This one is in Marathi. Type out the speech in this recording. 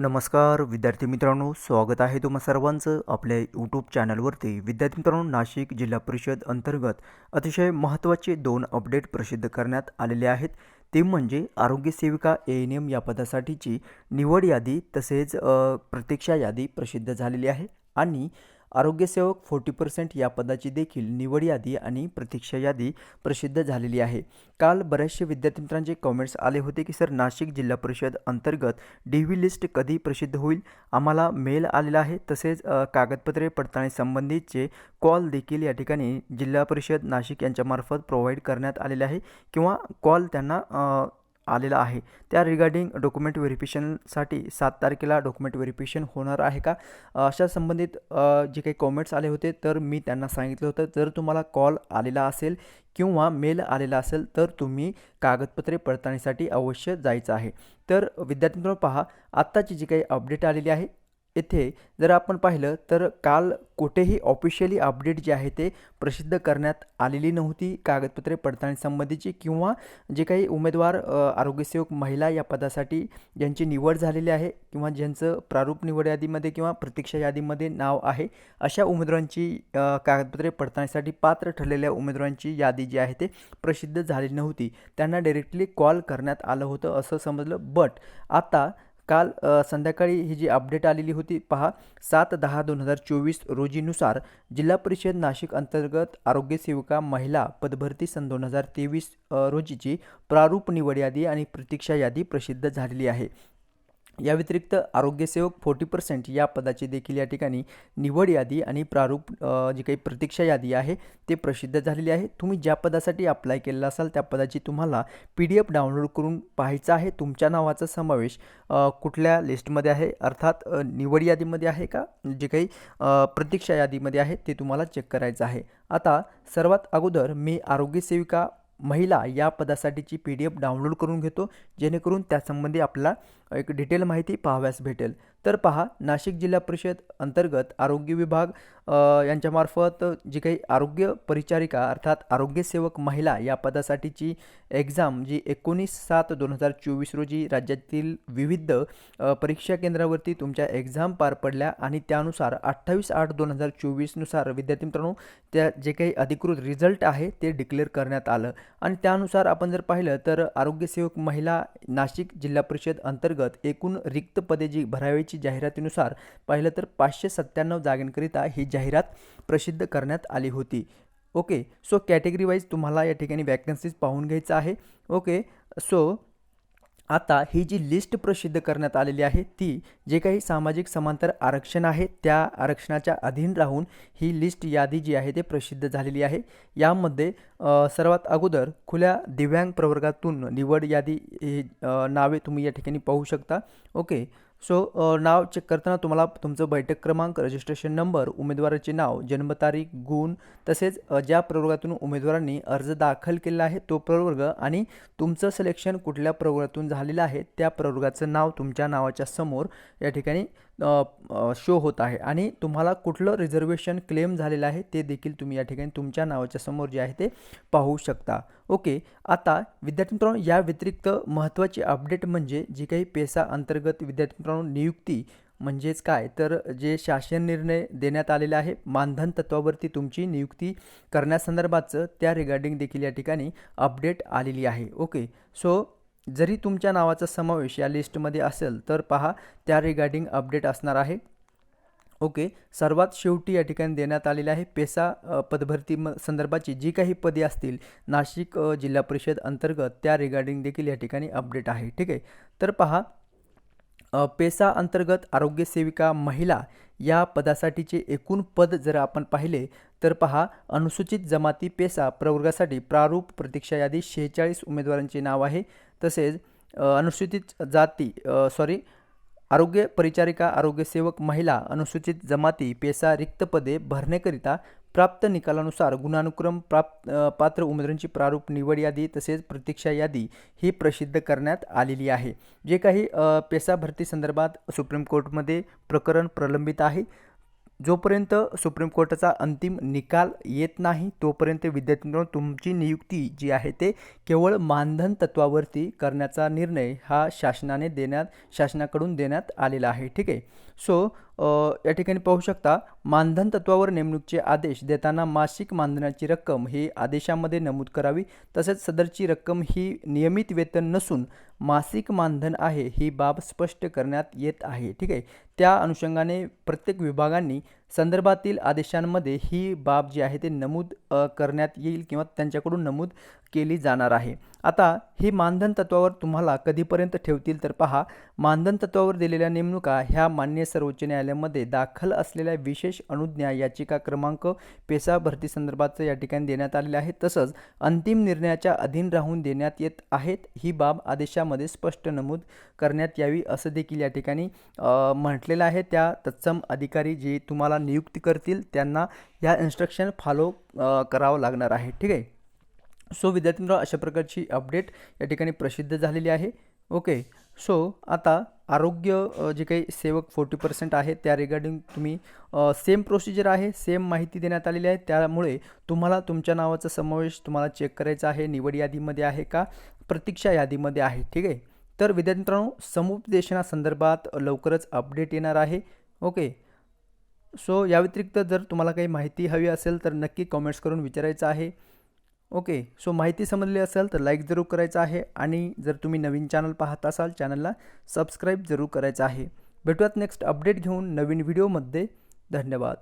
नमस्कार विद्यार्थी मित्रांनो स्वागत आहे तुम्हा सर्वांचं आपल्या यूट्यूब चॅनलवरती विद्यार्थी मित्रांनो नाशिक जिल्हा परिषद अंतर्गत अतिशय महत्त्वाचे दोन अपडेट प्रसिद्ध करण्यात आलेले आहेत. ते म्हणजे आरोग्य सेविका ए एन एम या पदासाठीची निवड यादी तसेच प्रतीक्षा यादी प्रसिद्ध झालेली आहे. आणि आरोग्यसेवक फोर्टी पर्सेंट या पदाची देखील निवड यादी आणि प्रतीक्षा यादी प्रसिद्ध झालेली आहे. काल बऱ्याचशे विद्यार्थी मित्रांचे कमेंट्स आले होते की सर नाशिक जिल्हा परिषद अंतर्गत डी व्ही लिस्ट कधी प्रसिद्ध होईल? आम्हाला मेल आलेला आहे. तसेच कागदपत्रे पडताळणीसंबंधीचे कॉल देखील या ठिकाणी जिल्हा परिषद नाशिक यांच्यामार्फत प्रोव्हाइड करण्यात आलेले आहे. किंवा कॉल त्यांना आलेला आहे. त्या रिगार्डिंग डॉक्युमेंट व्हेरिफिकेशनसाठी सात तारखेला डॉक्युमेंट व्हेरिफिकेशन होणार आहे का? अशा संबंधित जे काही कॉमेंट्स आले होते तर मी त्यांना सांगितलं होतं. जर तुम्हाला कॉल आलेला असेल किंवा मेल आलेला असेल तर तुम्ही कागदपत्रे पडताळणीसाठी अवश्य जायचं आहे. तर विद्यार्थी मित्रांनो पहा आत्ताची जी काही अपडेट आलेली आहे येथे जर आपण पाहिलं तर काल कुठेही ऑफिशियली अपडेट जे आहे ते प्रसिद्ध करण्यात आलेली नव्हती. कागदपत्रे पडताळणीसंबंधीची किंवा जे काही उमेदवार आरोग्यसेवक महिला या पदासाठी ज्यांची निवड झालेली आहे किंवा ज्यांचं प्रारूप निवड यादीमध्ये किंवा प्रतीक्षा यादीमध्ये नाव आहे अशा उमेदवारांची कागदपत्रे पडताळणीसाठी पात्र ठरलेल्या उमेदवारांची यादी जी आहे ते प्रसिद्ध झालेली नव्हती. त्यांना डायरेक्टली कॉल करण्यात आलं होतं असं समजलं. बट आता काल संध्याकाळी ही जी अपडेट आलेली होती पहा सात दहा दोन हजार चोवीस रोजीनुसार जिल्हा परिषद नाशिक अंतर्गत आरोग्य सेविका महिला पदभरती सन दोन हजार तेवीस रोजीची प्रारूप निवड यादी आणि प्रतीक्षा यादी प्रसिद्ध झालेली आहे. या व्यतिरिक्त आरोग्यसेवक फोर्टी पर्सेंट या पदाची देखील या ठिकाणी निवड यादी आणि प्रारूप जी काही प्रतीक्षा यादी आहे ते प्रसिद्ध झालेली आहे. तुम्ही ज्या पदासाठी अप्लाय केलेला असाल त्या पदाची तुम्हाला पी डी एफ डाउनलोड करून पाहायचं आहे. तुमच्या नावाचा समावेश कुठल्या लिस्टमध्ये आहे? अर्थात निवड यादीमध्ये आहे का? जे काही प्रतीक्षा यादीमध्ये आहे ते तुम्हाला चेक करायचं आहे. आता सर्वात अगोदर मी आरोग्यसेविका महिला या पदासाठीची पी डी एफ डाउनलोड करून घेतो. जेणेकरून त्यासंबंधी आपला एक डिटेल माहिती पाहाव्यास भेटेल. तर पहा नाशिक जिल्हा परिषद अंतर्गत आरोग्य विभाग यांच्यामार्फत जी काही आरोग्य परिचारिका अर्थात आरोग्यसेवक महिला या पदासाठीची एक्झाम जी एकोणीस सात दोन हजार चोवीस रोजी राज्यातील विविध परीक्षा केंद्रावरती तुमच्या एक्झाम पार पडल्या आणि त्यानुसार अठ्ठावीस आठ दोन हजार चोवीसनुसार विद्यार्थी मित्रांनो त्या जे काही अधिकृत रिझल्ट आहे ते डिक्लेअर करण्यात आलं. आणि त्यानुसार आपण जर पाहिलं तर आरोग्यसेवक महिला नाशिक जिल्हा परिषद अंतर्गत एकूण रिक्त पदे जी भरावीची जाहिरातीनुसार पाहिलं तर पाचशे सत्त्याण्णव जागांकरिता ही जाहिरात प्रसिद्ध करण्यात आली होती. ओके सो कॅटेगरी वाईज तुम्हाला या ठिकाणी वॅकन्सीज पाहून घ्यायचं आहे. ओके सो आता ही जी लिस्ट प्रसिद्ध करण्यात आलेली आहे ती जे काही सामाजिक समांतर आरक्षण आहे त्या आरक्षणाच्या अधीन राहून ही लिस्ट यादी जी आहे ते प्रसिद्ध झालेली आहे. यामध्ये सर्वात अगोदर खुल्या दिव्यांग प्रवर्गातून निवड यादी नावे तुम्ही या ठिकाणी पाहू शकता. ओके. सो अ, नाव चेक करताना तुम्हाला तुमचं बैठक क्रमांक रजिस्ट्रेशन नंबर उमेदवाराचे नाव जन्मतारीख गुण तसेच ज्या प्रवर्गातून उमेदवारांनी अर्ज दाखल केलेला आहे तो प्रवर्ग आणि तुमचं सिलेक्शन कुठल्या प्रवर्गातून झालेलं आहे त्या प्रवर्गाचं नाव तुमच्या नावाच्या समोर या ठिकाणी शो होत आहे. आणि तुम्हाला कुठलं रिझर्वेशन क्लेम झालेलं आहे ते देखील तुम्ही या ठिकाणी तुमच्या नावाच्या समोर जे आहे ते पाहू शकता. ओके आता विद्यार्थी मित्रांनो या व्यतिरिक्त महत्त्वाची अपडेट म्हणजे जी काही पेसा अंतर्गत विद्यार्थी मित्रांनो नियुक्ती म्हणजेच काय? तर जे शासन निर्णय देण्यात आलेला आहे मानधन तत्वावरती तुमची नियुक्ती करण्यासंदर्भातचं त्या रिगार्डिंग देखील या ठिकाणी अपडेट आलेली आहे. ओके सो जरी तुमच्या नावाचा समावेश या लिस्टमध्ये असेल तर पहा त्या रिगार्डिंग अपडेट असणार आहे. ओके सर्वात शेवटी या ठिकाणी देण्यात आलेली आहे पेसा पदभरती म संदर्भाची जी काही पदे असतील नाशिक जिल्हा परिषद अंतर्गत त्या रिगार्डिंग देखील या ठिकाणी अपडेट आहे. ठीक आहे? तर पहा पेसा अंतर्गत आरोग्य सेविका महिला या पदासाठीचे एकूण पद जर आपण पाहिले तर पहा अनुसूचित जमाती पेसा प्रवर्गासाठी प्रारूप प्रतीक्षा यादी शेहेचाळीस उमेदवारांचे नाव आहे. तसेच अनुसूचित जाती सॉरी आरोग्य परिचारिका आरोग्यसेवक महिला अनुसूचित जमाती पेसा रिक्त पदे भरण्याकरिता प्राप्त निकालानुसार गुणानुक्रम प्राप्त पात्र उमेदवारांची प्रारूप निवड यादी तसेच प्रतीक्षा यादी ही प्रसिद्ध करण्यात आलेली आहे. जे काही पेसा भरती संदर्भात सुप्रीम कोर्टमध्ये प्रकरण प्रलंबित आहे जोपर्यंत सुप्रीम कोर्टाचा अंतिम निकाल येत नाही तोपर्यंत विद्यार्थी मित्रांनो तुमची नियुक्ती जी आहे ते केवळ मानधन तत्वावरती करण्याचा निर्णय हा शासनाने देण्यात शासनाकडून देण्यात आलेला आहे. ठीक आहे? सो या ठिकाणी पाहू शकता मानधन तत्वावर नेमणुकीचे आदेश देताना मासिक मानधनाची रक्कम ही आदेशामध्ये नमूद करावी तसेच सदरची रक्कम ही नियमित वेतन नसून मासिक मानधन आहे ही बाब स्पष्ट करण्यात येत आहे. ठीक आहे. त्या अनुषंगाने प्रत्येक विभागांनी संदर्भातील आदेशांमध्ये ही बाब जी आहे ते नमूद करण्यात येईल किंवा त्यांच्याकडून नमूद केली जाणार आहे. आता ही मानधन तत्वावर तुम्हाला कधीपर्यंत ठेवतील तर पहा मानधन तत्वावर दिलेल्या नेमणुका ह्या मान्य सर्वोच्च न्यायालयामध्ये दाखल असलेल्या विशेष अनुज्ञा याचिका क्रमांक पेसा भरती संदर्भाचं या ठिकाणी देण्यात आलेले आहे. तसंच अंतिम निर्णयाच्या अधीन राहून देण्यात येत आहेत. ही बाब आदेशामध्ये स्पष्ट नमूद करण्यात यावी असं देखील या ठिकाणी म्हटलेलं आहे. त्या तत्सम अधिकारी जे तुम्हाला नियुक्ती करतील त्यांना ह्या इन्स्ट्रक्शन फॉलो करावं लागणार आहे. ठीक आहे? सो विद्यार्थ्यांनो अशा प्रकारची अपडेट या ठिकाणी प्रसिद्ध झालेली आहे. ओके सो आता आरोग्य जे काही सेवक फोर्टी पर्सेंट आहे त्या रिगार्डिंग तुम्ही सेम प्रोसिजर आहे सेम माहिती देण्यात आलेली आहे. त्यामुळे तुम्हाला तुमच्या नावाचा समावेश तुम्हाला चेक करायचा आहे. निवड यादीमध्ये आहे का? प्रतीक्षा यादीमध्ये आहे. ठीक आहे? तर विद्यार्थी मित्रांनो समुपदेशनासंदर्भात लवकरच अपडेट येणार आहे. ओके सो या व्यतिरिक्त जर तुम्हाला काही माहिती हवी असेल तर नक्की कॉमेंट्स करून विचारायचं आहे. ओके सो माहिती समजली असेल तर लाईक जरूर करायचं आहे आणि जर तुम्ही नवीन चॅनल पाहत असाल चॅनलला सबस्क्राईब जरूर करायचं आहे. भेटूयात नेक्स्ट अपडेट घेऊन नवीन व्हिडिओमध्ये धन्यवाद.